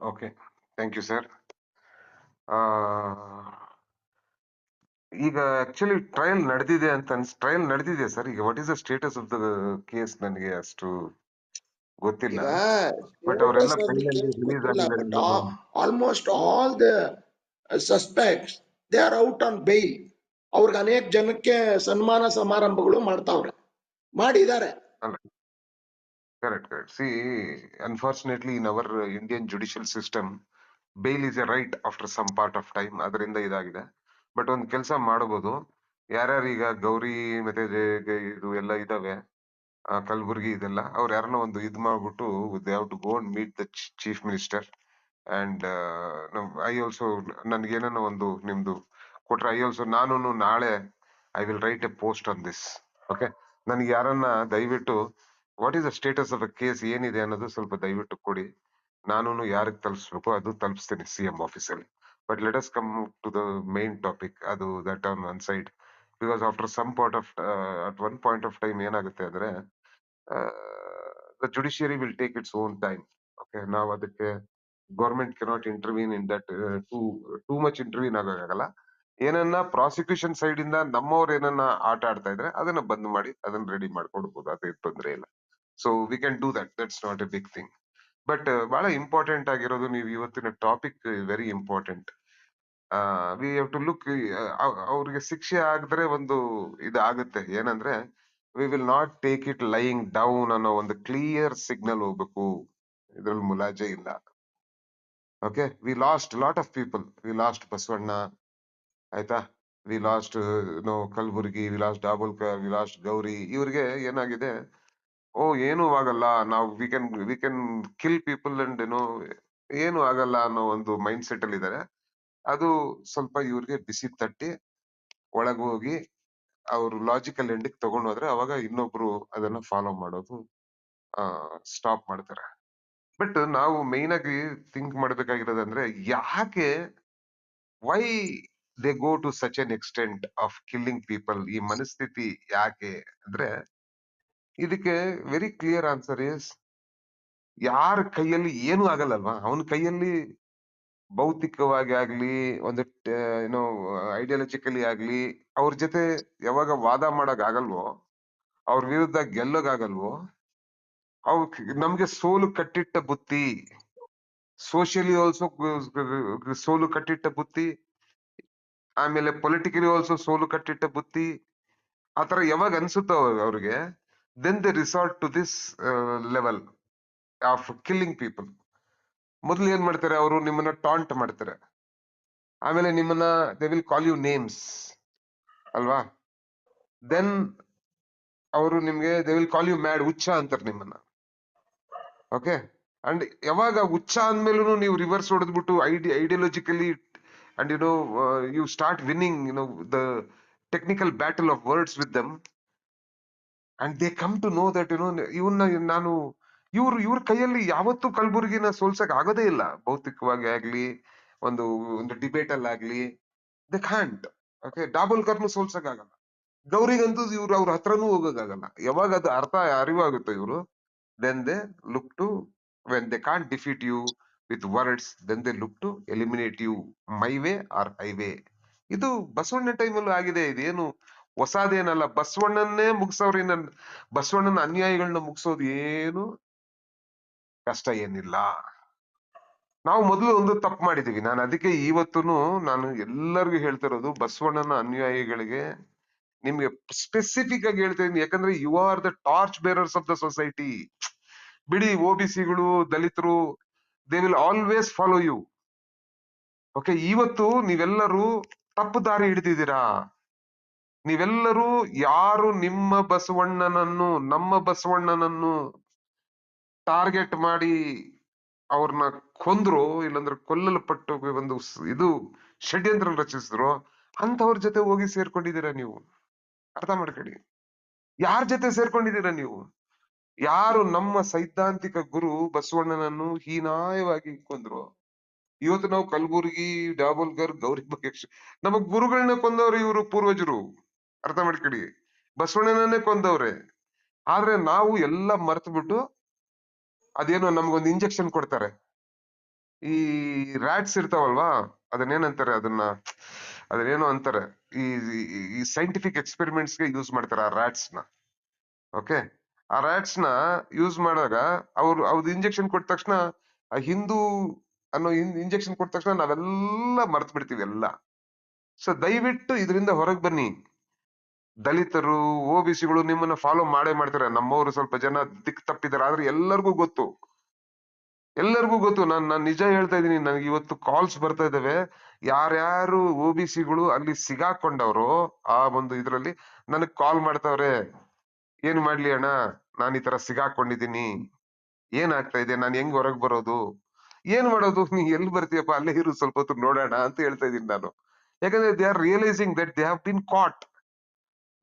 Okay. Thank you sir. ಈಗ actually trial ನಡೆದಿದೆ ಅಂತ ಅನ್ಸ್ ಟ್ರಯಲ್ ನಡೆದಿದೆ ಸರ್. ಈಗ what is the status of the case ನನಗೆ ಅಷ್ಟು ಗೊತ್ತಿಲ್ಲ. ಬಟ್ ಅವರೆಲ್ಲ almost all the suspects they are out on bail. ಅವ್ರಿಗೆ ಅನೇಕ ಜನಕ್ಕೆ ಸನ್ಮಾನ ಸಮಾರಂಭಗಳು ಮಾಡ್ತಾವ್ರೆ ಮಾಡಿದ್ದಾರೆ correct correct. See unfortunately in our Indian judicial system bail is a right after some part of time ಅದರಿಂದ ಇದಾಗಿದೆ. ಬಟ್ ಒಂದು ಕೆಲಸ ಮಾಡಬಹುದು. ಯಾರ್ಯಾರು ಈಗ ಗೌರಿ, ಮತ್ತೆ ಇದು ಎಲ್ಲ ಇದಾವೆ ಕಲಬುರ್ಗಿ ಇದೆಲ್ಲ, ಅವ್ರು ಯಾರನ್ನ ಒಂದು ಇದ್ ಮಾಡ್ಬಿಟ್ಟು they have to go and meet the chief minister and I also ನನ್ಗೆ ಏನನ್ನ ಒಂದು ನಿಮ್ದು ಕೊಟ್ರೆ ಐ ಆಲ್ಸೋ ನಾನು ನಾಳೆ I will write a post on this okay ನನ್ಗೆ ಯಾರನ್ನ ದಯವಿಟ್ಟು what is the status of case ಏನಿದೆ ಅನ್ನೋದು ಸ್ವಲ್ಪ ದಯವಿಟ್ಟು ಕೊಡಿ. ನಾನು ಯಾರಿಗೆ ತಲುಪಿಸ್ಬೇಕು ಅದು ತಲುಪಿಸ್ತೇನೆ ಸಿ ಎಂ ಆಫೀಸಲ್ಲಿ. But let us come to the main topic ಅದು that on one side because after some part of at one point of time ಏನಾಗುತ್ತೆ ಅಂದ್ರೆ the judiciary will take its own time okay ನಾವು ಅದಕ್ಕೆ government cannot intervene in that too too much intervene ಆಗೋಕ್ಕಾಗಲ್ಲ. ಏನನ್ನ prosecution side ಇಂದ ನಮ್ಮವ್ರು ಏನನ್ನ ಆಟ ಆಡ್ತಾ ಇದ್ರೆ ಅದನ್ನ ಬಂದ್ ಮಾಡಿ, ಅದನ್ನ ರೆಡಿ ಮಾಡ್ಕೊಡ್ಬೋದು ಅದೇ ತೊಂದರೆ ಇಲ್ಲ. So we can do that that's not a big thing but ಬಹಳ ಇಂಪಾರ್ಟೆಂಟ್ ಆಗಿರೋದು ನೀವು ಇವತ್ತಿನ topic very important we have to look ಅವ್ರಿಗೆ ಶಿಕ್ಷೆ ಆಗಿದ್ರೆ ಒಂದು ಇದಾಗುತ್ತೆ. ಏನಂದ್ರೆ we will not take it lying down ಅನ್ನೋ ಒಂದು ಕ್ಲಿಯರ್ ಸಿಗ್ನಲ್ ಹೋಗ್ಬೇಕು. ಇದ್ರಲ್ಲಿ ಮುಲಾಜೆ ಇಲ್ಲ. Okay we lost lot of people we lost Basavanna, ಆಯ್ತಾ? We lost no Kalburgi we lost Dabholkar we lost Gauri ಇವ್ರಿಗೆ ಏನಾಗಿದೆ ಓ, ಏನು ಆಗಲ್ಲ. ನಾವು we can we can kill people and ಏನೋ ಏನು ಆಗಲ್ಲ ಅನ್ನೋ ಒಂದು ಮೈಂಡ್ ಸೆಟ್ ಅಲ್ಲಿ ಇದ್ದಾರೆ ಅದು ಸ್ವಲ್ಪ ಇವ್ರಿಗೆ ಬಿಸಿ ತಟ್ಟಿ ಒಳಗ್ ಹೋಗಿ ಅವ್ರು ಲಾಜಿಕಲ್ ಎಂಡಿಗೆ ತಗೊಂಡ್ ಹೋದ್ರೆ ಅವಾಗ ಇನ್ನೊಬ್ರು ಅದನ್ನ ಫಾಲೋ ಮಾಡೋದು ಸ್ಟಾಪ್ ಮಾಡ್ತಾರೆ. ಬಟ್ ನಾವು ಮೈನ್ ಆಗಿ ಥಿಂಕ್ ಮಾಡ್ಬೇಕಾಗಿರೋದಂದ್ರೆ ಯಾಕೆ why they go to such an extent of killing people ಈ ಮನಸ್ಥಿತಿ ಯಾಕೆ ಅಂದ್ರೆ ಇದಕ್ಕೆ ವೆರಿ ಕ್ಲಿಯರ್ ಆನ್ಸರ್ ಇಸ್ ಯಾರ ಕೈಯಲ್ಲಿ ಏನು ಆಗಲ್ಲಲ್ವಾ? ಅವನ ಕೈಯಲ್ಲಿ ಭೌತಿಕವಾಗಿ ಆಗ್ಲಿ, ಒಂದು ಏನೋ ಐಡಿಯಾಲಜಿಕಲಿ ಆಗ್ಲಿ, ಅವ್ರ ಜೊತೆ ಯಾವಾಗ ವಾದ ಮಾಡಕ್ ಆಗಲ್ವೋ, ಅವ್ರ ವಿರುದ್ಧ ಗೆಲ್ಲೋಗಾಗಲ್ವೋ ಅವ್ ನಮ್ಗೆ ಸೋಲು ಕಟ್ಟಿಟ್ಟ ಬುತ್ತಿ ಸೋಷಿಯಲಿ ಆಲ್ಸೋ ಸೋಲು ಕಟ್ಟಿಟ್ಟ ಬುತ್ತಿ ಆಮೇಲೆ ಪೊಲಿಟಿಕಲಿ ಆಲ್ಸೋ ಸೋಲು ಕಟ್ಟಿಟ್ಟ ಬುತ್ತಿ ಆತರ ಯಾವಾಗ ಅನ್ಸುತ್ತೋ ಅವ್ರಿಗೆ then they resort to this level of killing people ಮೊದಲು ಏನ್ ಮಾಡ್ತಾರೆ ಅವರು? ನಿಮ್ಮನ್ನ ಟಾಂಟ್ ಮಾಡ್ತಾರೆ. ಆಮೇಲೆ ನಿಮ್ಮನ್ನ they will call you names ಅಲ್ವಾ? ದೆನ್ ಅವರು ನಿಮ್ಗೆ they will call you mad ಹುಚ್ಚ ಅಂತಾರೆ ನಿಮ್ಮನ್ನ. ಓಕೆ ಅಂಡ್ ಯಾವಾಗ ಹುಚ್ಚ ಅಂದ್ಮೇಲೂ ನೀವು ರಿವರ್ಸ್ ಹೊಡೆದ್ಬಿಟ್ಟು ID ideologically and you know you start winning you know the technical battle of words with them and they come to know that you know ಇವನ್ನ ನಾನು, ಇವ್ರು, ಇವ್ರ ಕೈಯಲ್ಲಿ ಯಾವತ್ತೂ ಕಲಬುರ್ಗಿನ ಸೋಲ್ಸಕ್ ಆಗೋದೇ ಇಲ್ಲ. ಭೌತಿಕವಾಗಿ ಆಗ್ಲಿ, ಒಂದು ಒಂದು ಡಿಬೇಟ್ ಅಲ್ಲಿ ಆಗ್ಲಿ ದೇ ಖಾಂಟ್ ಓಕೆ ಡಾಬೋಲ್ಕರ್ನು ಸೋಲ್ಸಕ್ ಆಗಲ್ಲ. ಗೌರಿಗಂತೂ ಇವ್ರು ಅವ್ರ ಹತ್ರನೂ ಹೋಗಕ್ಕಾಗಲ್ಲ ಯಾವಾಗ ಅದು ಅರ್ಥ, ಅರಿವಾಗುತ್ತೆ ಇವರು then they look to when they can't defeat you with words then they look to eliminate you my way or highway ಇದು ಬಸವಣ್ಣ ಟೈಮಲ್ಲೂ ಆಗಿದೆ. ಇದೇನು ಹೊಸದೇನಲ್ಲ, ಬಸವಣ್ಣನ್ನೇ ಮುಗಿಸೋರಿ ನನ್ ಬಸವಣ್ಣನ ಅನ್ಯಾಯಿಗಳನ್ನ ಮುಗಿಸೋದು ಏನು ಕಷ್ಟ ಏನಿಲ್ಲ. ನಾವು ಮೊದಲು ಒಂದು ತಪ್ಪು ಮಾಡಿದೀವಿ. ನಾನು ಅದಕ್ಕೆ ಇವತ್ತೂ ನಾನು ಎಲ್ಲರಿಗೂ ಹೇಳ್ತಿರೋದು ಬಸವಣ್ಣನ ಅನ್ಯಾಯಿಗಳಿಗೆ ನಿಮ್ಗೆ ಸ್ಪೆಸಿಫಿಕ್ ಆಗಿ ಹೇಳ್ತಾ ಯಾಕಂದ್ರೆ you are the torch bearers of the society ಬಿಡಿ ಒ ಬಿ ಸಿಗಳು, ದಲಿತರು they will always follow you okay ಇವತ್ತು ನೀವೆಲ್ಲರೂ ತಪ್ಪು ದಾರಿ ಹಿಡಿದಿದ್ದೀರಾ? ನೀವೆಲ್ಲರೂ ಯಾರು ನಿಮ್ಮ ಬಸವಣ್ಣನನ್ನು, ನಮ್ಮ ಬಸವಣ್ಣನನ್ನು ಟಾರ್ಗೆಟ್ ಮಾಡಿ ಅವ್ರನ್ನ ಕೊಂದ್ರು, ಇಲ್ಲಾಂದ್ರೆ ಕೊಲ್ಲಲ್ಪಟ್ಟು ಒಂದು ಇದು ಷಡ್ಯಂತ್ರ ರಚಿಸಿದ್ರು ಅಂತವ್ರ ಜೊತೆ ಹೋಗಿ ಸೇರ್ಕೊಂಡಿದ್ದೀರಾ ನೀವು? ಅರ್ಥ ಮಾಡ್ಕೊಳ್ಳಿ. ಯಾರ ಜೊತೆ ಸೇರ್ಕೊಂಡಿದ್ದೀರಾ ನೀವು? ಯಾರು ನಮ್ಮ ಸೈದ್ಧಾಂತಿಕ ಗುರು ಬಸವಣ್ಣನನ್ನು ಹೀನಾಯವಾಗಿ ಕೊಂದ್ರು? ಇವತ್ತು ನಾವು ಕಲಬುರ್ಗಿ ಡಾಬೋಲ್ಕರ್ ಗೌರಿ ಬಗ್ಗೆ ನಮಗ್ ಗುರುಗಳನ್ನ ಕೊಂದವರು ಇವರು ಪೂರ್ವಜರು. ಅರ್ಥ ಮಾಡ್ಕೊಳ್ಳಿ. ಬಸವಣ್ಣನನ್ನೇ ಕೊಂದವ್ರೆ. ಆದ್ರೆ ನಾವು ಎಲ್ಲ ಮರ್ತು ಬಿಟ್ಟು ಅದೇನೋ ನಮ್ಗೊಂದು ಇಂಜೆಕ್ಷನ್ ಕೊಡ್ತಾರೆ. ಈ ರ್ಯಾಟ್ಸ್ ಇರ್ತಾವಲ್ವಾ, ಅದನ್ನೇನಂತಾರೆ ಅದನ್ನ, ಅದನ್ನೇನೋ ಅಂತಾರೆ. ಈ, ಈ- ಈ ಸೈಂಟಿಫಿಕ್ ಎಕ್ಸ್ಪೆರಿಮೆಂಟ್ಸ್ಗೆ ಯೂಸ್ ಮಾಡ್ತಾರೆ ಆ ರ್ಯಾಟ್ಸ್ನ. ಓಕೆ ಆ ರ್ಯಾಟ್ಸ್ನ ಯೂಸ್ ಮಾಡಿದಾಗ ಅವ್ರು ಅವ್ರದ್ದು ಇಂಜೆಕ್ಷನ್ ಕೊಟ್ಟ ತಕ್ಷಣ, ಆ ಹಿಂದೂ ಅನ್ನೋ ಇಂಜೆಕ್ಷನ್ ಕೊಟ್ಟ ತಕ್ಷಣ ನಾವೆಲ್ಲ ಮರ್ತ್ ಬಿಡ್ತೀವಿ ಎಲ್ಲ. ಸೊ ದಯವಿಟ್ಟು ಇದರಿಂದ ಹೊರಗೆ ಬನ್ನಿ. ದಲಿತರು, ಒ ಬಿ ಸಿಗಳು ನಿಮ್ಮನ್ನ ಫಾಲೋ ಮಾಡೇ ಮಾಡ್ತಾರೆ. ನಮ್ಮವರು ಸ್ವಲ್ಪ ಜನ ದಿಕ್ ತಪ್ಪಿದ್ದಾರೆ ಆದ್ರೆ ಎಲ್ಲರಿಗೂ ಗೊತ್ತು. ಎಲ್ಲರಿಗೂ ಗೊತ್ತು. ನಾನ್ ನಾನ್ ನಿಜ ಹೇಳ್ತಾ ಇದೀನಿ ನನಗೆ ಇವತ್ತು ಕಾಲ್ಸ್ ಬರ್ತಾ ಇದಾವೆ ಯಾರ್ಯಾರು ಒ ಬಿ ಸಿಗಳು ಅಲ್ಲಿ ಸಿಗಾಕೊಂಡವ್ರು, ಆ ಒಂದು ಇದ್ರಲ್ಲಿ ನನಗ್ ಕಾಲ್ ಮಾಡ್ತಾವ್ರೆ. ಏನ್ ಮಾಡ್ಲಿ ಅಣ್ಣ? ನಾನು ಈ ತರ ಸಿಗಾಕೊಂಡಿದ್ದೀನಿ. ಏನ್ ಆಗ್ತಾ ಇದೆ? ನಾನು ಹೆಂಗ್ ಹೊರಗ್ ಬರೋದು? ಏನ್ ಮಾಡೋದು? ನೀ ಎಲ್ಲಿ ಬರ್ತೀಯಪ್ಪ? ಅಲ್ಲೇ ಇರು. ಸ್ವಲ್ಪ ಹೊತ್ತು ನೋಡೋಣ ಅಂತ ಹೇಳ್ತಾ ಇದೀನಿ ನಾನು. ಯಾಕಂದ್ರೆ they are realising that they have been caught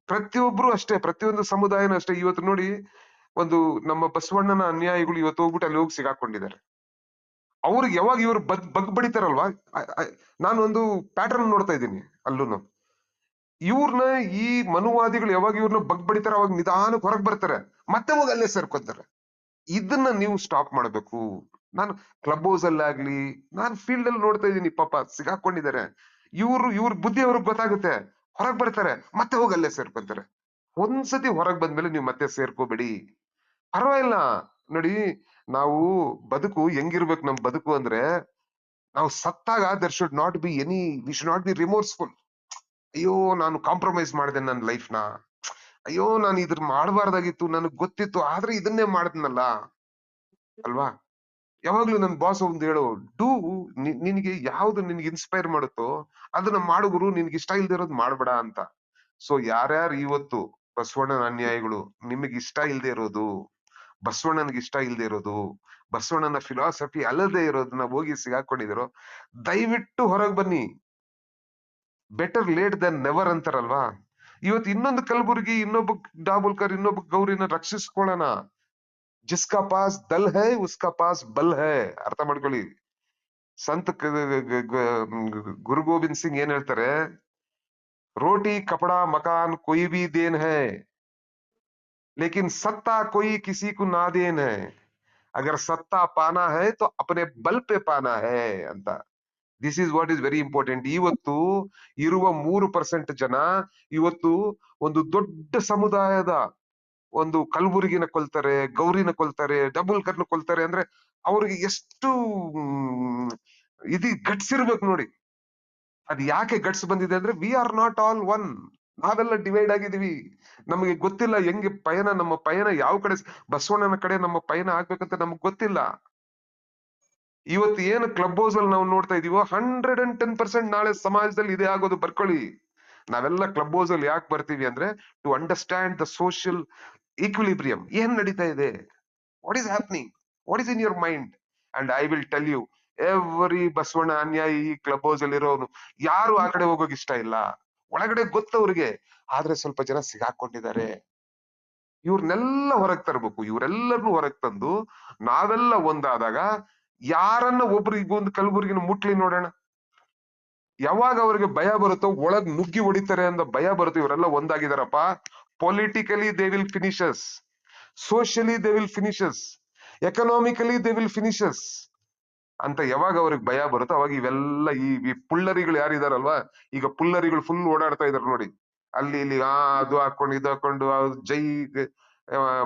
ಪ್ರತಿಯೊಬ್ರು ಅಷ್ಟೇ, ಪ್ರತಿಯೊಂದು ಸಮುದಾಯನೂ ಅಷ್ಟೇ. ಇವತ್ತು ನೋಡಿ, ಒಂದು ನಮ್ಮ ಬಸವಣ್ಣನ ಅನ್ಯಾಯಿಗಳು ಇವತ್ತು ಹೋಗ್ಬಿಟ್ಟು ಅಲ್ಲಿ ಹೋಗಿ ಸಿಗಾಕೊಂಡಿದ್ದಾರೆ. ಅವ್ರಿಗೆ ಯಾವಾಗ ಇವರು ಬಗ್ ಬಗ್ ಬಡಿತಾರಲ್ವಾ? ಆ- ಆ- ನಾನು ಒಂದು ಪ್ಯಾಟರ್ನ್ ನೋಡ್ತಾ ಇದ್ದೀನಿ ಅಲ್ಲೂ ಇವ್ರನ್ನ ಈ ಮನುವಾದಿಗಳು ಯಾವಾಗ ಇವ್ರನ್ನ ಬಗ್ ಬಡಿತಾರ ಅವಾಗ ನಿಧಾನಕ್ಕೆ ಹೊರಗ್ ಬರ್ತಾರೆ. ಮತ್ತೆ ಹೋಗಿ ಅಲ್ಲೇ ಸೇರ್ಕೊತಾರೆ. ಇದನ್ನ ನೀವು ಸ್ಟಾಪ್ ಮಾಡಬೇಕು. ನಾನು ಕ್ಲಬ್ ಹೌಸ್ ಅಲ್ಲಿ ಆಗ್ಲಿ ನಾನು ಫೀಲ್ಡ್ ಅಲ್ಲಿ ನೋಡ್ತಾ ಇದ್ದೀನಿ, ಪಾಪ ಸಿಗಾಕೊಂಡಿದ್ದಾರೆ. ಇವ್ರು, ಇವ್ರ ಬುದ್ಧಿ ಅವ್ರಿಗೆ ಗೊತ್ತಾಗುತ್ತೆ. ಹೊರಗ್ ಬರ್ತಾರೆ, ಮತ್ತೆ ಹೋಗಿ ಅಲ್ಲೇ ಸೇರ್ಕೊಂತಾರೆ. ಒಂದ್ಸತಿ ಹೊರಗ್ ಬಂದ್ಮೇಲೆ ನೀವು ಮತ್ತೆ ಸೇರ್ಕೋಬೇಡಿ. ಪರವಾಗಿಲ್ಲ. ನೋಡಿ, ನಾವು ಬದುಕು ಹೆಂಗಿರ್ಬೇಕು ನಮ್ ಬದುಕು ಅಂದ್ರೆ, ನಾವು ಸತ್ತಾಗ there should not be any we should not be remorseful ಅಯ್ಯೋ, ನಾನು ಕಾಂಪ್ರಮೈಸ್ ಮಾಡಿದೆ ನನ್ನ ಲೈಫ್ನ. ಅಯ್ಯೋ, ನಾನು ಇದ್ರ ಮಾಡಬಾರ್ದಾಗಿತ್ತು, ನನಗ್ ಗೊತ್ತಿತ್ತು, ಆದ್ರೆ ಇದನ್ನೇ ಮಾಡಿದ್ನಲ್ಲ. ಅಲ್ವಾ? ಯಾವಾಗ್ಲೂ ನನ್ ಬಾಸ್ ಒಂದು ಹೇಳು, ಡೂ ನಿನಗೆ ಯಾವ್ದು ನಿನ್ಗೆ ಇನ್ಸ್ಪೈರ್ ಮಾಡುತ್ತೋ ಅದನ್ನ ಮಾಡು ಗುರು, ನಿನ್ಗೆ ಇಷ್ಟ ಇಲ್ದೆ ಇರೋದು ಮಾಡ್ಬೇಡ ಅಂತ. ಸೊ ಯಾರ್ಯಾರು ಇವತ್ತು ಬಸವಣ್ಣನ ಅನ್ಯಾಯಗಳು ನಿಮಗೆ ಇಷ್ಟ ಇಲ್ದೆ ಇರೋದು, ಬಸವಣ್ಣನಿಗೆ ಇಷ್ಟ ಇಲ್ದೆ ಇರೋದು, ಬಸವಣ್ಣನ ಫಿಲಾಸಫಿ ಅಲ್ಲದೆ ಇರೋದನ್ನ ಹೋಗಿ ಸಿಗಾಕೊಂಡಿದಿರೋ, ದಯವಿಟ್ಟು ಹೊರಗ್ ಬನ್ನಿ. ಬೆಟರ್ ಲೇಟ್ ದನ್ ನೆವರ್ ಅಂತಾರಲ್ವಾ? ಇವತ್ತು ಇನ್ನೊಂದು ಕಲಬುರ್ಗಿ, ಇನ್ನೊಬ್ಬ ಡಾಬುಲ್ಕರ್, ಇನ್ನೊಬ್ಬ ಗೌರಿನ ರಕ್ಷಿಸ್ಕೊಳ್ಳೋಣ. ಜಿಸ್ಕಾ ಪಾಸ್ ದಲ್ ಹೈ ಉಸ್ಕಾ ಪಾಸ್ ಬಲ್ ಹೈ ಅರ್ಥ ಮಾಡ್ಕೊಳ್ಳಿ ಸಂತ ಕ- ಗ- ಗ- ಗುರು ಗೋವಿಂದ್ ಸಿಂಗ್ ಏನ್ ಹೇಳ್ತಾರೆ ರೋಟಿ ಕಪಡಾ ಮಕಾನ್ ಕೊಯ್ ಬಿ ದೇನ್ ಹೈ लेकिन सत्ता कोई किसी को ना देन है अगर सत्ता पाना है तो अपने बल पे पाना है ಅಂತ this is what is very important ಇವತ್ತು ಇರುವ ಮೂರು ಪರ್ಸೆಂಟ್ ಜನ ಇವತ್ತು ಒಂದು ದೊಡ್ಡ ಸಮುದಾಯದ ಒಂದು ಕಲ್ಬುರ್ಗಿನ ಕೊಲ್ತಾರೆ, ಗೌರಿನ ಕೊಲ್ತಾರೆ, ಡಬಲ್ ಕರ್ನ ಕೊಲ್ತಾರೆ ಅಂದ್ರೆ ಅವ್ರಿಗೆ ಎಷ್ಟು ಇದು ಗಟ್ಸ್ ನೋಡಿ. ಅದ್ ಯಾಕೆ ಗಟ್ಸ್ ಬಂದಿದೆ ಅಂದ್ರೆ we are not all one ನಾವೆಲ್ಲ ಡಿವೈಡ್ ಆಗಿದೀವಿ ನಮಗೆ ಗೊತ್ತಿಲ್ಲ ಹೆಂಗೆ ಪಯಣ, ನಮ್ಮ ಪಯಣ ಯಾವ ಕಡೆ ಬಸವಣ್ಣನ ಕಡೆ ನಮ್ಮ ಪಯಣ ಆಗ್ಬೇಕಂತ ನಮಗ್ ಗೊತ್ತಿಲ್ಲ. ಇವತ್ತು ಏನು ಕ್ಲಬ್ ಹೌಸ್ ಅಲ್ಲಿ ನಾವು ನೋಡ್ತಾ ಇದೀವೋ ಹಂಡ್ರೆಡ್ ಅಂಡ್ ಟೆನ್ ಪರ್ಸೆಂಟ್ ನಾಳೆ ಸಮಾಜದಲ್ಲಿ ಇದೇ ಆಗೋದು ಬರ್ಕೊಳ್ಳಿ. ನಾವೆಲ್ಲ ಕ್ಲಬ್ ಹೌಸ್ ಅಲ್ಲಿ ಯಾಕೆ ಬರ್ತೀವಿ ಅಂದ್ರೆ to understand the social equilibrium ಏನ್ ನಡೀತಾ ಇದೆ? What is happening what is in your mind and I will tell you every Basavanna ಅನ್ಯಾಯಿ club house ಅಲ್ಲಿ ಇರೋನು ಯಾರು ಆ ಕಡೆ ಹೋಗೋಕ್ ಇಷ್ಟ ಇಲ್ಲ. ಒಳಗಡೆ ಗೊತ್ತವ್ರಿಗೆ. ಆದ್ರೆ ಸ್ವಲ್ಪ ಜನ ಸಿಗಾಕೊಂಡಿದ್ದಾರೆ. ಇವ್ರನ್ನೆಲ್ಲ ಹೊರಗ್ ತರ್ಬೇಕು. ಇವ್ರೆಲ್ಲರನ್ನು ಹೊರಗ್ ತಂದು ನಾವೆಲ್ಲ ಒಂದಾದಾಗ ಯಾರನ್ನ ಒಬ್ರಿಗೊಂದು ಕಲಬುರ್ಗಿನ ಮುಟ್ಲಿ ನೋಡೋಣ. ಯಾವಾಗ ಅವ್ರಿಗೆ ಭಯ ಬರುತ್ತೋ ಒಳಗ್ ನುಗ್ಗಿ ಹೊಡಿತಾರೆ ಅಂತ ಭಯ ಬರುತ್ತೆ, ಇವರೆಲ್ಲ ಒಂದಾಗಿದಾರಪ್ಪ. Politically they will finishes socially they will finishes economically they will finishes ಅಂತ ಯಾವಾಗ ಅವ್ರಿಗೆ ಭಯ ಬರುತ್ತೋ ಅವಾಗ ಇವೆಲ್ಲ ಈ ಪುಳ್ಳರಿಗಳು ಯಾರಿದಾರಲ್ವಾ? ಈಗ ಪುಳ್ಳರಿಗಳು ಫುಲ್ ಓಡಾಡ್ತಾ ಇದಾರೆ ನೋಡಿ. ಅಲ್ಲಿ, ಇಲ್ಲಿ, ಆ, ಅದು ಹಾಕೊಂಡು, ಇದು ಹಾಕೊಂಡು ಜೈ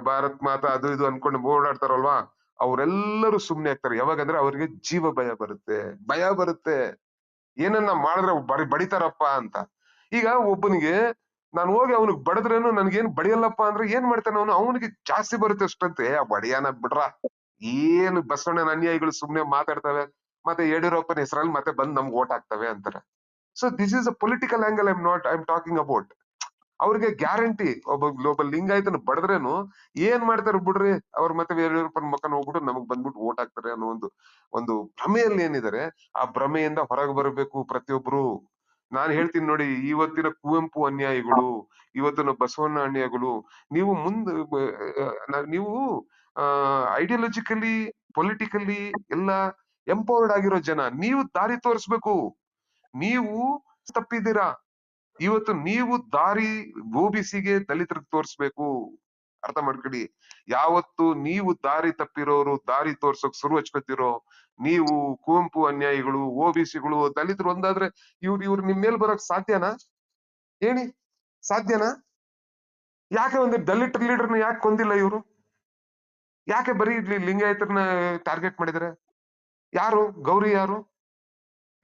ಭಾರತ್ ಮಾತಾ, ಅದು, ಇದು ಅನ್ಕೊಂಡು ಓಡಾಡ್ತಾರಲ್ವಾ? ಅವರೆಲ್ಲರೂ ಸುಮ್ನೆ ಆಗ್ತಾರೆ. ಯಾವಾಗಂದ್ರೆ ಅವ್ರಿಗೆ ಜೀವ ಭಯ ಬರುತ್ತೆ. ಭಯ ಬರುತ್ತೆ. ಏನನ್ನ ಮಾಡಿದ್ರೆ ಬಡಿ ಬಡಿತಾರಪ್ಪ ಅಂತ. ಈಗ ಒಬ್ಬನಿಗೆ ನಾನು ಹೋಗಿ ಅವನಿಗೆ ಬಡದ್ರೇನು ನನ್ಗೇನ್ ಬಡಿಯಲ್ಲಪ್ಪ ಅಂದ್ರೆ ಏನ್ ಮಾಡ್ತಾನೆ ಅವನು? ಅವನಿಗೆ ಜಾಸ್ತಿ ಬರುತ್ತೆ ಅಷ್ಟಂತೆ. ಏ, ಬಡಿಯಾನ ಬಿಡ್ರ. ಏನು ಬಸವಣ್ಣನ ಅನ್ಯಾಯಿಗಳು ಸುಮ್ನೆ ಮಾತಾಡ್ತವೆ. ಮತ್ತೆ ಯಡಿಯೂರಪ್ಪನ ಹೆಸರಲ್ಲಿ ಮತ್ತೆ ಬಂದ್ ನಮ್ಗೆ ಓಟ್ ಹಾಕ್ತವೆ ಅಂತಾರೆ. So this is a political angle I'm not I am talking about ಅವ್ರಿಗೆ ಗ್ಯಾರಂಟಿ ಒಬ್ಬ ಒಬ್ಬ ಲಿಂಗಾಯತನ ಬಡದ್ರೇನು ಏನ್ ಮಾಡ್ತಾರೆ ಬಿಡ್ರಿ ಅವ್ರ ಮತ್ತೆ ಯಡಿಯೂರಪ್ಪನ ಮಕ್ಕನ ಹೋಗ್ಬಿಟ್ಟು ನಮಗ್ ಬಂದ್ಬಿಟ್ಟು ಓಟ್ ಹಾಕ್ತಾರೆ ಅನ್ನೋ ಒಂದು ಒಂದು ಭ್ರಮೆಯಲ್ಲಿ ಏನಿದ್ದಾರೆ ಆ ಭ್ರಮೆಯಿಂದ ಹೊರಗೆ ಬರಬೇಕು ಪ್ರತಿಯೊಬ್ರು. ನಾನ್ ಹೇಳ್ತೀನಿ ನೋಡಿ, ಇವತ್ತಿನ ಕುವೆಂಪು ಅನ್ಯಾಯಿಗಳು, ಇವತ್ತಿನ ಬಸವಣ್ಣ ಅನ್ಯಾಯಗಳು, ನೀವು ಮುಂದೆ ನೀವು ಐಡಿಯಾಲಜಿಕಲಿ ಪೊಲಿಟಿಕಲಿ ಎಲ್ಲ ಎಂಪವರ್ಡ್ ಆಗಿರೋ ಜನ, ನೀವು ದಾರಿ ತೋರಿಸ್ಬೇಕು. ನೀವು ತಪ್ಪಿದ್ದೀರಾ? ಇವತ್ತು ನೀವು ದಾರಿ ಓಬಿಸಿಗೆ ದಲಿತರಿಗೆ ತೋರಿಸ್ಬೇಕು. ಅರ್ಥ ಮಾಡ್ಕೊಳ್ಳಿ. ಯಾವತ್ತು ನೀವು ದಾರಿ ತಪ್ಪಿರೋರು, ದಾರಿ ತೋರ್ಸೋಕ್ ಶುರು ಹಚ್ಕೊತಿರೋ, ನೀವು ಕುವೆಂಪು ಅನ್ಯಾಯಿಗಳು, ಓಬಿಸಿಗಳು, ದಲಿತರು ಒಂದಾದ್ರೆ ಇವ್ರು ಇವ್ರು ನಿಮ್ ಮೇಲೆ ಬರೋಕ್ ಸಾಧ್ಯನಾ? ಹೇಳಿ, ಸಾಧ್ಯನಾ? ಯಾಕೆ ಒಂದು ದಲಿತ ಲೀಡರ್ನ ಯಾಕೆ ಕೊಂದಿಲ್ಲ ಇವರು? ಯಾಕೆ ಬರೀ ಲಿಂಗಾಯತರನ್ನ ಟಾರ್ಗೆಟ್ ಮಾಡಿದ್ರೆ? ಯಾರು? ಗೌರಿ ಯಾರು?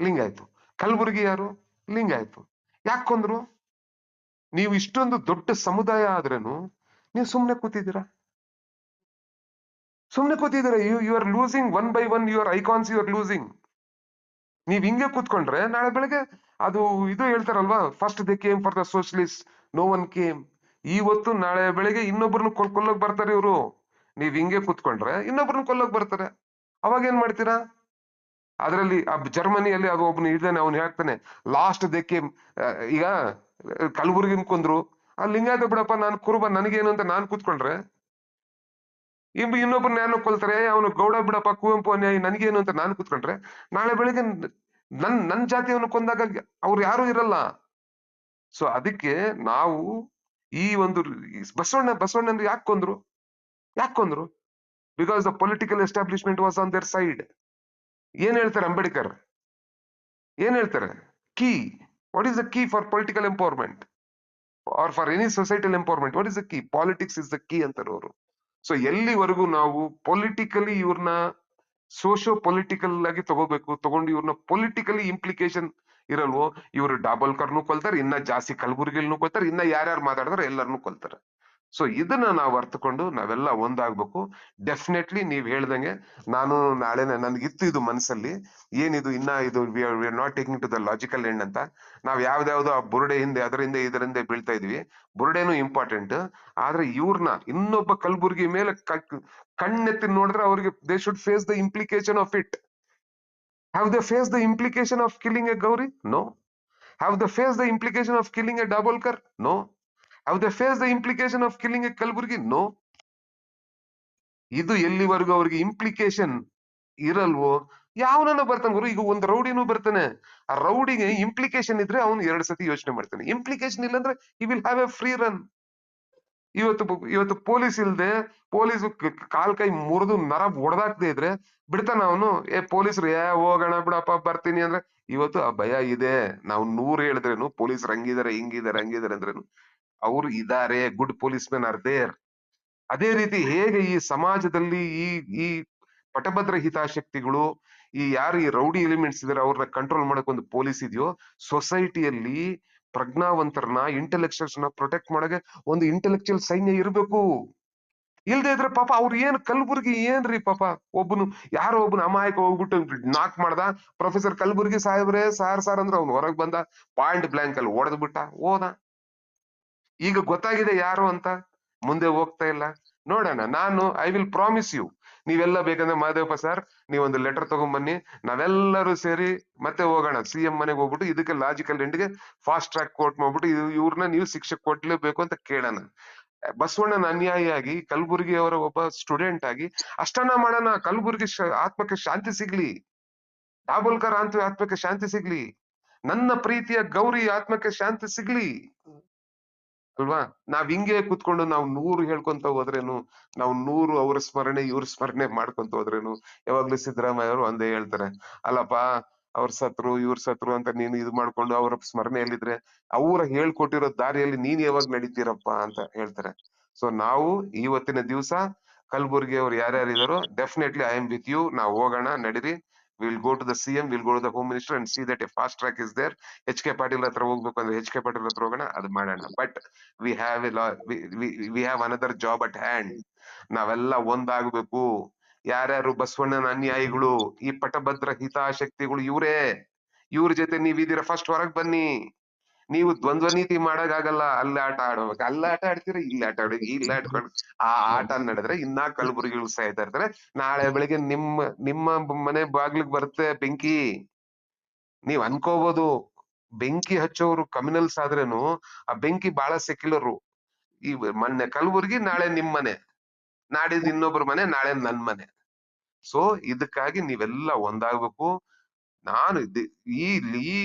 ಲಿಂಗಾಯ್ತು. ಕಲ್ಬುರ್ಗಿ ಯಾರು? ಲಿಂಗಾಯ್ತು. ಯಾಕೆ ಕೊಂದ್ರು ನೀವು ಇಷ್ಟೊಂದು ದೊಡ್ಡ ಸಮುದಾಯ ಆದ್ರೂ ನೀವು ಸುಮ್ಮನೆ ಕೂತಿದ್ದೀರಾ? ಸುಮ್ನೆ ಕೂತಿದ್ದೀರಾ? You you are losing one by one your icons you are losing ನೀವ್ ಹಿಂಗೆ ಕೂತ್ಕೊಂಡ್ರೆ ನಾಳೆ ಬೆಳಗ್ಗೆ ಅದು ಇದು ಹೇಳ್ತಾರಲ್ವಾ first they came for the socialist no one came ಇವತ್ತು ನಾಳೆ ಬೆಳಗ್ಗೆ ಇನ್ನೊಬ್ರನ್ನ ಕೊಲ್, ಕೊಲ್ಲೋಕ್ ಬರ್ತಾರೆ ಇವರು. ನೀವ್ ಹಿಂಗೆ ಕೂತ್ಕೊಂಡ್ರೆ ಇನ್ನೊಬ್ರನ್ನ ಕೊಲ್ಲೋಕ್ ಬರ್ತಾರೆ. ಅವಾಗ ಏನ್ ಮಾಡ್ತೀರಾ? ಅದರಲ್ಲಿ ಆ ಜರ್ಮನಿಯಲ್ಲಿ ಅದು ಒಬ್ಬನು ಇದ್ದಾನೆ ಅವನು ಹೇಳ್ತಾನೆ ಲಾಸ್ಟ್ ದೇಕೆ ಈಗ ಕಲಬುರ್ಗಿನ ಕುಂದ್ರು. ಆ, ಲಿಂಗಾಯತ ಬಿಡಪ್ಪ, ನಾನು ಕುರುಬ, ನನಗೇನು ಅಂತ ನಾನು ಕೂತ್ಕೊಂಡ್ರೆ? ಇಬ್ಬ ಇನ್ನೊಬ್ಬರು ಯಾರೋ ಕೊಲ್ತಾರೆ ಅವನು ಗೌಡ ಬಿಡಪ್ಪ, ಕುವೆಂಪು ಅನ್ಯಾಯಿ, ನನಗೇನು ಅಂತ ನಾನು ಕೂತ್ಕೊಂಡ್ರೆ? ನಾಳೆ ಬೆಳಿಗ್ಗೆ ನನ್ ನನ್ ಜಾತಿಯವನು ಕೊಂದಾಗ ಅವ್ರು ಯಾರು ಇರಲ್ಲ. ಸೊ ಅದಕ್ಕೆ ನಾವು ಈ ಒಂದು ಬಸವಣ್ಣ ಬಸವಣ್ಣ ಅಂದ್ರೆ ಯಾಕೆ ಕೊಂದ್ರು? ಯಾಕೆ ಕೊಂದ್ರು? Because the political establishment was on their side ಏನ್ ಹೇಳ್ತಾರೆ ಅಂಬೇಡ್ಕರ್? ಏನ್ ಹೇಳ್ತಾರೆ? Key what is the key for political empowerment or for any societal empowerment what is the key politics is the key ಅಂತಾರೆ ಅವರು. ಸೊ ಎಲ್ಲಿವರೆಗೂ ನಾವು ಪೊಲಿಟಿಕಲಿ ಇವ್ರನ್ನ socio political ಆಗಿ ತಗೋಬೇಕು, ತಗೊಂಡು ಇವ್ರನ್ನ ಪೊಲಿಟಿಕಲಿ ಇಂಪ್ಲಿಕೇಶನ್ ಇರಲ್ವೋ, ಇವರು ಡಾಬಲ್ಕರ್ನು ಕೊಲ್ತಾರೆ, ಇನ್ನ ಜಾಸ್ತಿ ಕಲಬುರ್ಗಿಲ್ನು ಕೊಲ್ತಾರೆ, ಇನ್ನ ಯಾರ್ಯಾರು ಮಾತಾಡ್ತಾರೆ ಎಲ್ಲರನ್ನು ಕೊಲ್ತಾರೆ. ಸೊ ಇದನ್ನ ನಾವು ಅರ್ಥಕೊಂಡು ನಾವೆಲ್ಲ ಒಂದಾಗ್ಬೇಕು. ಡೆಫಿನೆಟ್ಲಿ ನೀವ್ ಹೇಳ್ದಂಗೆ ನಾನು ನಾಳೆನೆ ನನ್ಗಿತ್ತು ಇದು ಮನಸ್ಸಲ್ಲಿ ಏನಿದು, ಇನ್ನ ಇದು not taking to the logical end ಅಂತ. ನಾವ್ ಯಾವ್ದಾವ್ದೋ ಆ ಬುರುಡೆ ಹಿಂದೆ, ಅದರಿಂದ ಇದರಿಂದ ಬೀಳ್ತಾ ಇದೀವಿ. ಬುರುಡೆನು ಇಂಪಾರ್ಟೆಂಟ್ ಆದ್ರೆ ಇವ್ರನ್ನ ಇನ್ನೊಬ್ಬ ಕಲ್ಬುರ್ಗಿ ಮೇಲೆ ಕಣ್ಣೆತ್ತಿ ನೋಡಿದ್ರೆ ಅವ್ರಿಗೆ they should face the implication of it have the face the implication of killing a Gauri no have the face the implication of killing a Dabholkar no have face the implication of killing a Kalburgi? No ಇದು ಎಲ್ಲಿವರೆಗೂ ಅವ್ರಿಗೆ implication ಇರಲ್ವೋ? ಯಾವನನ್ನ ಬರ್ತಾನೆ ಗುರು? ಈಗ ಒಂದು ರೌಡಿನೂ ಬರ್ತಾನೆ. ಆ ರೌಡಿಗೆ implication ಇದ್ರೆ ಅವ್ನು ಎರಡ್ ಸತಿ ಯೋಚನೆ ಮಾಡ್ತಾನೆ. ಇಂಪ್ಲಿಕೇಶನ್ ಇಲ್ಲಂದ್ರೆ he will have a free run ಇವತ್ತು ಇವತ್ತು ಪೊಲೀಸ್ ಇಲ್ದೆ, ಪೊಲೀಸ್ ಕಾಲ್ ಕೈ ಮುರಿದು ನರ ಹೊಡೆದಾಕ್ದೇ ಇದ್ರೆ ಬಿಡ್ತಾನ ಅವನು. ಏ, ಪೊಲೀಸ್ರು, ಏ, ಹೋಗೋಣ ಬಿಡಪ್ಪ, ಬರ್ತೀನಿ ಅಂದ್ರೆ ಇವತ್ತು ಆ ಭಯ ಇದೆ. ನಾವು ನೂರ್ ಹೇಳಿದ್ರೇನು ಪೊಲೀಸರು ಹಂಗಿದಾರೆ ಹಿಂಗಿದಾರೆ, ಹಂಗಿದಾರೆ ಅಂದ್ರೇನು ಅವ್ರು ಇದಾರೆ, good police men are there. ಅದೇ ರೀತಿ ಹೇಗೆ ಈ ಸಮಾಜದಲ್ಲಿ ಈ ಈ ಪಟಭದ್ರ ಹಿತಾಸಕ್ತಿಗಳು, ಈ ಯಾರು ಈ ರೌಡಿ ಎಲಿಮೆಂಟ್ಸ್ ಇದಾರೆ ಅವ್ರನ್ನ ಕಂಟ್ರೋಲ್ ಮಾಡಕ್ ಒಂದು ಪೊಲೀಸ್ ಇದೆಯೋ ಸೊಸೈಟಿಯಲ್ಲಿ ಪ್ರಜ್ಞಾವಂತರನ್ನ ಇಂಟೆಲೆಕ್ಚುಯಲ್ಸ್ನ ಪ್ರೊಟೆಕ್ಟ್ ಮಾಡೋಕೆ ಒಂದು ಇಂಟೆಲೆಕ್ಚುಯಲ್ ಸೈನ್ಯ ಇರಬೇಕು. ಇಲ್ದೇ ಇದ್ರೆ ಪಾಪ ಅವ್ರು ಏನ್ ಕಲ್ಬುರ್ಗಿ ಏನ್ರಿ ಪಾಪ? ಒಬ್ಬನು ಯಾರೋ ಒಬ್ಬನು ಅಮಾಯಕ ಹೋಗ್ಬಿಟ್ಟು ನಾಕ್ ಮಾಡ್ದ ಪ್ರೊಫೆಸರ್ ಕಲ್ಬುರ್ಗಿ ಸಾಹೇಬ್ರೆ, ಸಾರ್ ಸಾರ್ ಅಂದ್ರೆ ಅವ್ನು ಹೊರಗ್ ಬಂದ ಪಾಯಿಂಟ್ ಬ್ಲಾಂಕ್ ಅಲ್ಲಿ ಹೊಡೆದ್ಬಿಟ್ಟ ಹೋದ. ಈಗ ಗೊತ್ತಾಗಿದೆ ಯಾರು ಅಂತ? ಮುಂದೆ ಹೋಗ್ತಾ ಇಲ್ಲ. ನೋಡೋಣ, ನಾನು ಐ ವಿಲ್ ಪ್ರಾಮಿಸ್ ಯು ನೀವೆಲ್ಲ ಬೇಕಂದ್ರೆ ಮಹದೇವಪ್ಪ ಸರ್ ನೀವೊಂದು ಲೆಟರ್ ತಗೊಂಡ್ಬನ್ನಿ ನಾವೆಲ್ಲರೂ ಸೇರಿ ಮತ್ತೆ ಹೋಗೋಣ. ಸಿ ಎಂ ಮನೆಗೆ ಹೋಗ್ಬಿಟ್ಟು ಇದಕ್ಕೆ ಲಾಜಿಕಲ್ ಎಂಡ್ಗೆ ಫಾಸ್ಟ್ ಟ್ರ್ಯಾಕ್ ಕೋರ್ಟ್ ಮಾಡ್ಬಿಟ್ಟು ಇವ್ರನ್ನ ನೀವು ಶಿಕ್ಷೆ ಕೊಡ್ಲೇಬೇಕು ಅಂತ ಕೇಳೋಣ. ಬಸವಣ್ಣನ ಅನ್ಯಾಯಿಯಾಗಿ, ಕಲಬುರ್ಗಿ ಅವರ ಒಬ್ಬ ಸ್ಟೂಡೆಂಟ್ ಆಗಿ, ಅಷ್ಟನ್ನ ಮಾಡೋಣ. ಕಲಬುರ್ಗಿ ಆತ್ಮಕ್ಕೆ ಶಾಂತಿ ಸಿಗ್ಲಿ. ಡಾಬೋಲ್ಕರ್ ಅಂತ ಆತ್ಮಕ್ಕೆ ಶಾಂತಿ ಸಿಗ್ಲಿ. ನನ್ನ ಪ್ರೀತಿಯ ಗೌರಿ ಆತ್ಮಕ್ಕೆ ಶಾಂತಿ ಸಿಗ್ಲಿ. ಅಲ್ವಾ? ನಾವ್ ಹಿಂಗೆ ಕುತ್ಕೊಂಡು ನಾವು ನೂರು ಹೇಳ್ಕೊಂತ ಹೋದ್ರೇನು, ನಾವು ನೂರು ಅವ್ರ ಸ್ಮರಣೆ, ಇವ್ರ ಸ್ಮರಣೆ ಮಾಡ್ಕೊಂತ ಹೋದ್ರೇನು? ಯಾವಾಗ್ಲೂ ಸಿದ್ದರಾಮಯ್ಯ ಅವರು ಒಂದೇ ಹೇಳ್ತಾರೆ. ಅಲ್ಲಪ್ಪ, ಅವ್ರ ಸತ್ರು, ಇವ್ರ ಸತ್ರು ಅಂತ ನೀನು ಇದು ಮಾಡ್ಕೊಂಡು ಅವ್ರ ಸ್ಮರಣೆಯಲ್ಲಿದ್ರೆ ಅವ್ರ ಹೇಳ್ಕೊಟ್ಟಿರೋ ದಾರಿಯಲ್ಲಿ ನೀನ್ ಯಾವಾಗ ನಡೀತೀರಪ್ಪ ಅಂತ ಹೇಳ್ತಾರೆ. ಸೊ ನಾವು ಇವತ್ತಿನ ದಿವಸ ಕಲಬುರ್ಗಿ ಅವ್ರು ಯಾರ್ಯಾರು ಇದಾರೋ definitely I am with you ನಾವು ಹೋಗೋಣ, ನಡೀರಿ. To the C M will go to the home minister and see that a fast track is there H K Patil ಹತ್ರ ಹೋಗ್ಬೇಕು ಅಂದ್ರೆ ಕೆ ಪಾಟೀಲ್ ಹತ್ರ ಹೋಗೋಣ, ಅದು ಮಾಡೋಣ. But we have a we have another job at hand ನಾವೆಲ್ಲ ಒಂದಾಗಬೇಕು. ಯಾರ್ಯಾರು ಬಸವಣ್ಣನ ಅನ್ಯಾಯಿಗಳು, ಈ ಪಟಭದ್ರ ಹಿತಾಸಕ್ತಿಗಳು ಇವರೇ. ಇವ್ರ ಜೊತೆ ನೀವಿದ್ದೀರಾ ಫಸ್ಟ್ ಹೊರಗ್ ಬನ್ನಿ. ನೀವು ದ್ವಂದ್ವ ನೀತಿ ಮಾಡೋಕ್ಕಾಗಲ್ಲ ಅಲ್ಲಿ ಆಟ ಆಡ್ಬೇಕು ಅಲ್ಲಿ ಆಟ ಆಡ್ತೀರಿ? ಇಲ್ಲಿ ಆಟ ಆಡಿ ಇಲ್ಲಿ ಆಡ್ಕೊಂಡು ಆ ಆಟ ನಡೆದ್ರೆ ಇನ್ನ ಕಲಬುರಗಿ ಸಾಯ್ತಾ ಇರ್ತಾರೆ. ನಾಳೆ ಬೆಳಿಗ್ಗೆ ನಿಮ್ಮ ನಿಮ್ಮ ಮನೆ ಬಾಗ್ಲಿಗೆ ಬರುತ್ತೆ ಬೆಂಕಿ. ನೀವ್ ಅನ್ಕೋಬಹುದು ಬೆಂಕಿ ಹಚ್ಚೋರು ಕಮ್ಯುನಲ್ಸ್ ಆದ್ರೇನು ಆ ಬೆಂಕಿ ಬಹಳ ಸೆಕ್ಯುಲರು ಈ ಮೊನ್ನೆ ಕಲಬುರ್ಗಿ ನಾಳೆ ನಿಮ್ ಮನೆ. ನಾಡಿದ್ ಇನ್ನೊಬ್ರ ಮನೆ ನಾಳೆ ನನ್ ಮನೆ. ಸೊ ಇದಕ್ಕಾಗಿ ನೀವೆಲ್ಲ ಒಂದಾಗ್ಬೇಕು. ನಾನು ಈ ಈ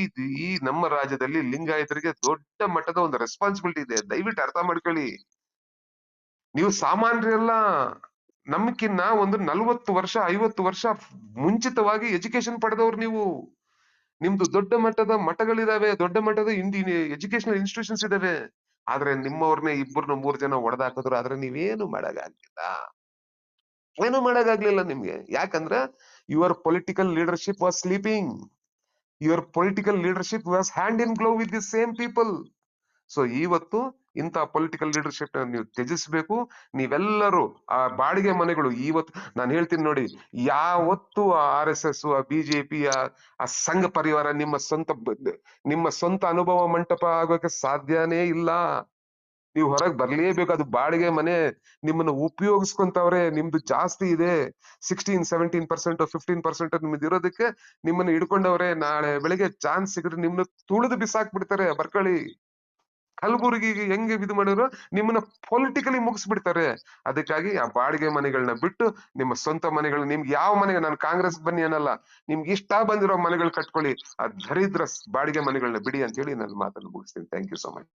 ಈ ನಮ್ಮ ರಾಜ್ಯದಲ್ಲಿ ಲಿಂಗಾಯತರಿಗೆ ದೊಡ್ಡ ಮಟ್ಟದ ಒಂದು ರೆಸ್ಪಾನ್ಸಿಬಿಲಿಟಿ ಇದೆ. ದಯವಿಟ್ಟು ಅರ್ಥ ಮಾಡ್ಕೊಳ್ಳಿ. ನೀವು ಸಾಮಾನ್ಯರೆಲ್ಲ ನಮ್ಕಿನ್ನ ಒಂದು ನಲ್ವತ್ತು ವರ್ಷ, ಐವತ್ತು ವರ್ಷ ಮುಂಚಿತವಾಗಿ ಎಜುಕೇಶನ್ ಪಡೆದವ್ರು ನೀವು. ನಿಮ್ದು ದೊಡ್ಡ ಮಟ್ಟದ ಮಠಗಳಿದಾವೆ, ದೊಡ್ಡ ಮಟ್ಟದ ಇಂಡಿ ಎಜುಕೇಶನಲ್ ಇನ್ಸ್ಟಿಟ್ಯೂಷನ್ಸ್ ಇದಾವೆ. ಆದ್ರೆ ನಿಮ್ಮವ್ರನ್ನೇ ಇಬ್ಬರನ್ನ ಮೂರ್ ಜನ ಒಡೆದಾಕಿದ್ರು, ಆದ್ರೆ ನೀವೇನು ಮಾಡೋಕಾಗ್ಲಿಲ್ಲ ಏನು ಮಾಡಕ್ಕಾಗ್ಲಿಲ್ಲ ನಿಮ್ಗೆ? ಯಾಕಂದ್ರೆ your political leadership was sleeping your political leadership was hand in glove with the same people so ಇವತ್ತು ಇಂಥ ಪೊಲಿಟಿಕಲ್ ಲೀಡರ್ಶಿಪ್ ನೀವು ತ್ಯಜಿಸ್ಬೇಕು. ನೀವೆಲ್ಲರೂ ಆ ಬಾಡಿಗೆ ಮನೆಗಳು ಇವತ್ತು ನಾನು ಹೇಳ್ತೀನಿ ನೋಡಿ, ಯಾವತ್ತು ಆ ಆರ್ ಎಸ್ ಎಸ್ ಆ ಬಿಜೆಪಿ ಆ ಸಂಘ ಪರಿವಾರ ನಿಮ್ಮ ಸ್ವಂತ ನಿಮ್ಮ ಸ್ವಂತ ಅನುಭವ ಮಂಟಪ ಆಗೋಕೆ ಸಾಧ್ಯನೇ ಇಲ್ಲ. ನೀವು ಹೊರಗೆ ಬರ್ಲೇಬೇಕು, ಅದು ಬಾಡಿಗೆ ಮನೆ ನಿಮ್ಮನ್ನ ಉಪಯೋಗಿಸ್ಕೊಂತವ್ರೆ, ನಿಮ್ದು ಜಾಸ್ತಿ ಇದೆ. Sixteen seventeen percent fifteen percent ನಿಮ್ದು ಇರೋದಕ್ಕೆ ನಿಮ್ಮನ್ನ ಹಿಡ್ಕೊಂಡವ್ರೆ, ನಾಳೆ ಬೆಳಿಗ್ಗೆ ಚಾನ್ಸ್ ಸಿಗದ್ರೆ ನಿಮ್ಮನ್ನ ತುಳಿದು ಬಿಸಾಕ್ಬಿಡ್ತಾರೆ ಬರ್ಕೊಳ್ಳಿ ಕಲಬುರಗಿಗೆ ಹೆಂಗೆ ಇದು ಮಾಡಿದ್ರು ನಿಮ್ಮನ್ನ ಪೊಲಿಟಿಕಲಿ ಮುಗಿಸ್ಬಿಡ್ತಾರೆ. ಅದಕ್ಕಾಗಿ ಆ ಬಾಡಿಗೆ ಮನೆಗಳನ್ನ ಬಿಟ್ಟು ನಿಮ್ಮ ಸ್ವಂತ ಮನೆಗಳು, ನಿಮ್ಗೆ ಯಾವ ಮನೆಗೆ, ನಾನು ಕಾಂಗ್ರೆಸ್ ಬನ್ನಿ ಅನ್ನಲ್ಲ, ನಿಮ್ಗೆ ಇಷ್ಟ ಬಂದಿರೋ ಮನೆಗಳು ಕಟ್ಕೊಳ್ಳಿ. ಆ ದರಿದ್ರ ಬಾಡಿಗೆ ಮನೆಗಳನ್ನ ಬಿಡಿ ಅಂತ ಹೇಳಿ ನನ್ನ ಮಾತನ್ನು ಮುಗಿಸ್ತೀನಿ. Thank you so much